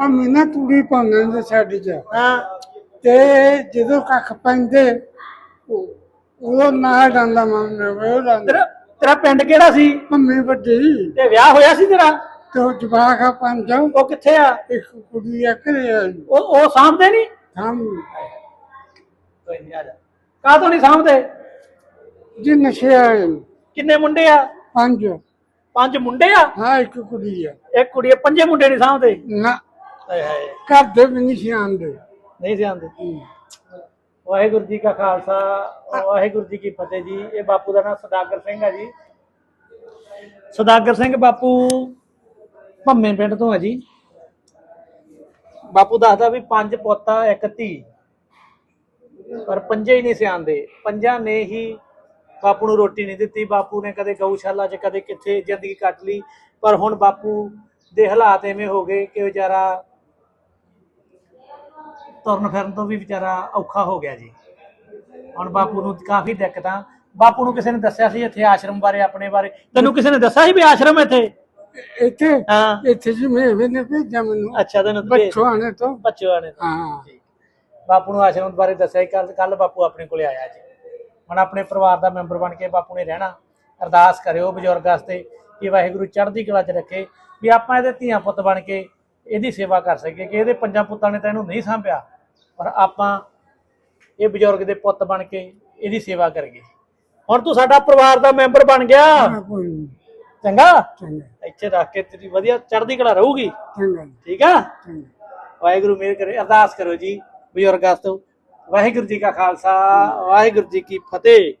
ਆ ਮੀਨਾ ਤੂੜੀ ਪਾਉਂਦੇ ਨੇ ਸਾਡੀ ਚ। ਹਾਂ। ਤੇ ਜਦੋਂ ਕੱਖ ਪੈਂਦੇ ਉਹ- ਉਹ ਨਾ ਡਾਂਦਾ ਮੰਨ ਉਹ ਡਾਂਦਾ। ਤੇਰਾ ਤੇਰਾ ਪਿੰਡ ਕਿਹੜਾ ਸੀ? ਮੰਮੀ ਵੱਡੀ। ਤੇ ਵਿਆਹ ਹੋਇਆ ਸੀ ਤੇਰਾ? ਤੇ ਉਹ ਜਵਾਕ ਆ ਪੰਜ। ਉਹ ਕਿੱਥੇ ਆ? ਇੱਕ ਕੁੜੀ ਆ ਘਰੇ ਆਈ ਉਹ ਉਹ ਸਾਂਭਦੇ ਨਹੀਂ ਹਮ ਕੋਈ ਨਹੀਂ ਆ ਜਾ। ਕਾਹ ਤੋਂ ਨਹੀਂ ਸਾਂਭਦੇ? ਜੀ ਨਸ਼ੇ ਆਏ ਨੇ, ਕਿੰਨੇ ਮੁੰਡੇ ਆ? ਪੰਜ। ਪੰਜ ਮੁੰਡੇ ਆ? ਹਾਂ ਇੱਕ ਕੁੜੀ ਆ। ਇੱਕ ਕੁੜੀ ਆ ਪੰਜੇ ਮੁੰਡੇ ਨਹੀਂ ਸਾਂਭਦੇ? ਨਾ। ਹਾਏ ਘਰ ਦੇ ਵੀ ਨਹੀਂ ਸਿਆਣਦੇ ਨਹੀਂ ਸਿਆਂਦੇ ਵਾਹਿਗੁਰੂ ਜੀ ਕਾ ਖਾਲਸਾ ਵਾਹਿਗੁਰੂ ਜੀ ਕੀ ਫਤਿਹ ਜੀ। ਇਹ ਬਾਪੂ ਦਾ ਨਾਮ ਸਦਾਗਰ ਸਿੰਘ ਆ ਜੀ। ਸਦਾਗਰ ਸਿੰਘ ਬਾਪੂ ਭੰਮੇ ਪਿੰਡ ਤੋਂ ਆ ਜੀ। ਬਾਪੂ ਦੱਸਦਾ ਵੀ ਪੰਜ ਪੋਤਾ ਇੱਕ ਧੀ। ਪਰ ਪੰਜੇ ਹੀ ਨਹੀਂ ਸਿਆਂਦੇ ਪੰਜਾਂ ਨੇ ਹੀ ਬਾਪੂ ਨੂੰ ਰੋਟੀ ਨਹੀਂ ਦਿੱਤੀ। ਬਾਪੂ ਨੇ ਕਦੇ ਗਊਸ਼ਾਲਾ 'ਚ ਕਦੇ ਕਿੱਥੇ ਜ਼ਿੰਦਗੀ ਕੱਟ ਲਈ। ਪਰ ਹੁਣ ਬਾਪੂ ਦੇ ਹਾਲਾਤ ਐਵੇਂ ਹੋ ਗਏ ਕਿ ਵਿਚਾਰਾ ਤੁਰਨ ਫਿਰਨ ਤੋਂ ਵੀ ਵਿਚਾਰਾ ਔਖਾ ਹੋ ਗਿਆ ਜੀ। ਹੁਣ ਬਾਪੂ ਨੂੰ ਕਾਫੀ ਦਿੱਕਤਾਂ। ਬਾਪੂ ਨੂੰ ਕਿਸੇ ਨੇ ਦੱਸਿਆ ਸੀ ਇੱਥੇ ਆਸ਼ਰਮ ਬਾਰੇ ਆਪਣੇ ਬਾਰੇ? ਤੈਨੂੰ ਕਿਸੇ ਨੇ ਦੱਸਿਆ ਸੀ ਵੀ ਆਸ਼ਰਮ ਇੱਥੇ? ਇੱਥੇ ਹਾਂ। ਇੱਥੇ ਜੀ ਮੈਂ ਨੇ ਭੇਜਿਆ ਮੈਨੂੰ। ਅੱਛਾ ਤੈਨੂੰ ਬੱਚੋਂ ਤੋਂ। ਬੱਚਿਆਂ ਨੇ ਹਾਂ। ਬਾਪੂ ਨੂੰ ਆਸ਼ਰਮ ਬਾਰੇ ਦੱਸਿਆ ਕੱਲ ਕੱਲ ਬਾਪੂ ਆਪਣੇ ਕੋਲੇ ਆਇਆ ਜੀ। ਹੁਣ ਆਪਣੇ ਪਰਿਵਾਰ ਦਾ ਮੈਂਬਰ ਬਣ ਕੇ ਬਾਪੂ ਨੇ ਰਹਿਣਾ। ਅਰਦਾਸ ਕਰਿਓ ਬਜ਼ੁਰਗ ਵਾਸਤੇ ਕਿ ਵਾਹਿਗੁਰੂ ਚੜ੍ਹਦੀ ਕਲਾ 'ਚ ਰੱਖੇ ਵੀ ਆਪਾਂ ਇਹਦੇ ਧੀਆਂ ਪੁੱਤ ਬਣ ਕੇ ਇਹਦੀ ਸੇਵਾ ਕਰ ਸਕੀਏ ਕਿ ਇਹਦੇ ਪੰਜਾਂ ਪੁੱਤਾਂ ਨੇ ਤਾਂ ਇਹਨੂੰ ਨਹੀਂ ਸੰਭਿਆ। ਪਰ ਆਪਾਂ ਇਹ ਬਜ਼ੁਰਗ ਦੇ ਪੁੱਤ ਬਣ ਕੇ ਇਹਦੀ ਸੇਵਾ ਕਰੀਏ। ਹੁਣ ਤੂੰ ਸਾਡਾ ਪਰਿਵਾਰ ਦਾ ਮੈਂਬਰ ਬਣ ਗਿਆ। ਹਾਂ, ਕੋਈ ਨੀ, ਚੰਗਾ? ਚੰਗਾ। ਇੱਥੇ ਰੱਖ ਕੇ ਤੇਰੀ ਵਧੀਆ ਚੜ੍ਹਦੀ ਕਲਾ ਰਹੂਗੀ। ਚੰਗਾ ਠੀਕ ਆ? ਚੰਗਾ। ਵਾਹਿਗੁਰੂ ਮੇਰ ਕਰੇ। ਅਰਦਾਸ ਕਰੋ ਜੀ ਬਜ਼ੁਰਗਾਂ ਤੋਂ। ਵਾਹਿਗੁਰੂ ਜੀ ਕਾ ਖਾਲਸਾ ਵਾਹਿਗੁਰੂ ਜੀ ਕੀ ਫਤਿਹ।